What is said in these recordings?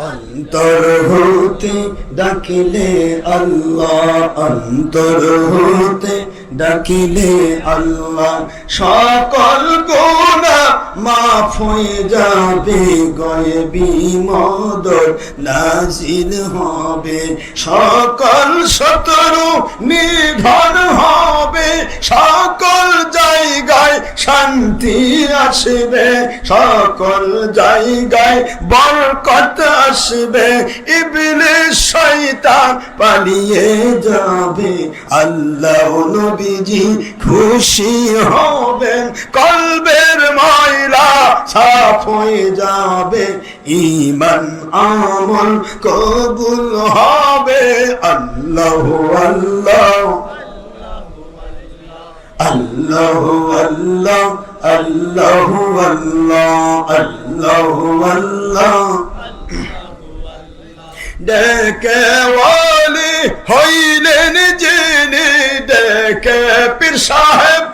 অন্তর হতে ডাকিলে আল্লাহ অন্তর হতে ডাকিলে আল্লাহ। সকল গোনা মাফ হয়ে যাবে নাজিল হবে। সকল শত্রু নিধন হবে, সকল জায়গায় শান্তি আসবে, সকল জায়গায় বরকত আসবে, ইবলিস শয়তান পালিয়ে যাবে। আল্লাহ নবীজি খুশি হবেন, কলবের কলিলা সাফ হয়ে যাবে ইমান আমল, কবুল হবে আল্লাহ আল্লাহ। আল্লাহ আল্লাহ আল্লাহ আল্লাহ আল্লাহ আল্লাহ। ডেকে হইলেন জেনে ডেকে পীর সাহেব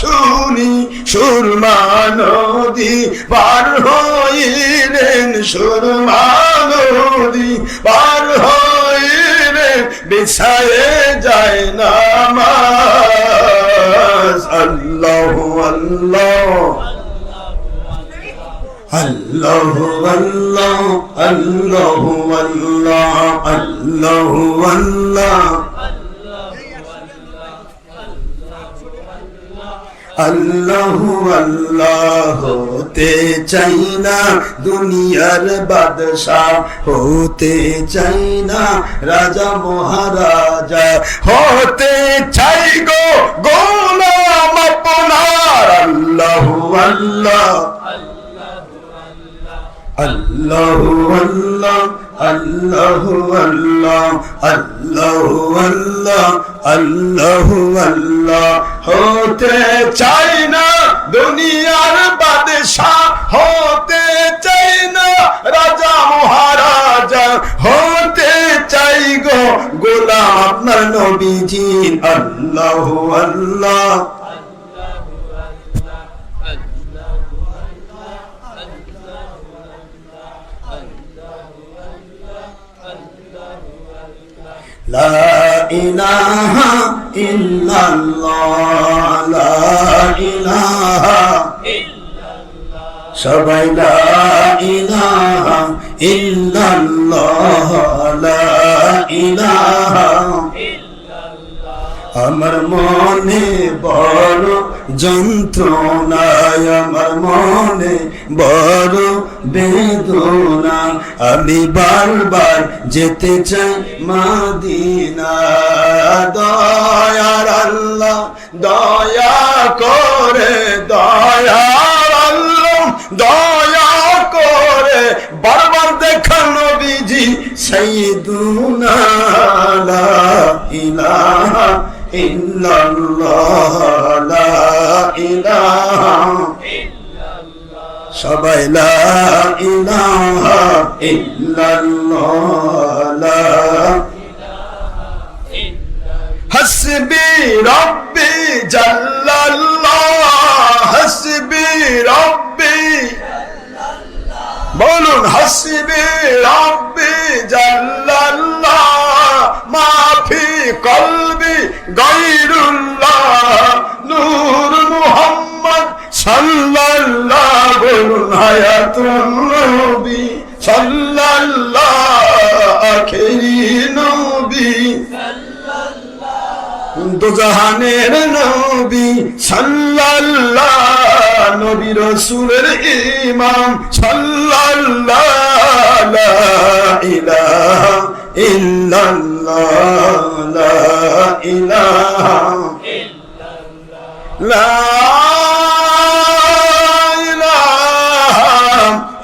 শুনি সুরমা নদী পার হইলেন, সুরমা নদী পার হইলেন, বিছায়ে যায় না আল্লাহ আল্লাহ আল্লাহ আল্লাহ আল্লাহ আল্লাহ আল্লাহ আল্লাহ। আল্লাহ আল্লাহ হতে চাই না দুনিয়ার বাদশাহ হতে চাই না রাজা মহারাজা হতে চাই আল্লাহু আল্লাহ আল্লাহু আল্লাহ আল্লাহু আল্লাহ আল্লাহু আল্লাহ। হতে চাই না দুনিয়ার বাদশাহ, হতে চাই না রাজা মহারাজা। হতে চাই গো গোলাম নবীজি, আল্লাহু আল্লাহ। لا إله إلا الله لا إله সবাই লা ইলাহা ইল্লাল্লাহ লা ইলাহা আমার মনে বড় যন্ত্রণায় আমার মনে বড় বেদনা আমি বারবার যেতে চাই মাদিনা দয়ার আল্লাহ, দয়া করে, দয়ার আল্লাহ, দয়া করে। বারবার দেখানো বিজি সাইয়্যিদুনা লা ইলাহা ইল্লাল্লাহ, লা ইলাহা সবাই লা ইলাহা হাসবি রব্বি জাল্লাল্লাহ হাসবি রব্বি বলুন হাসবি রব্বি জাল্লাল্লাহ মাফি কলবি গায়রুল্লাহ নূর মুহাম্মদ সাল্লাল্লাহ বলুন হায়াতুন নবী দুজাহানের নবী সাল্লাল্লাহ নবী রসুলের ইমাম সাল্লাল্লাহ লা ইলাহা ইল্লাল্লাহ লা ইলাহা লা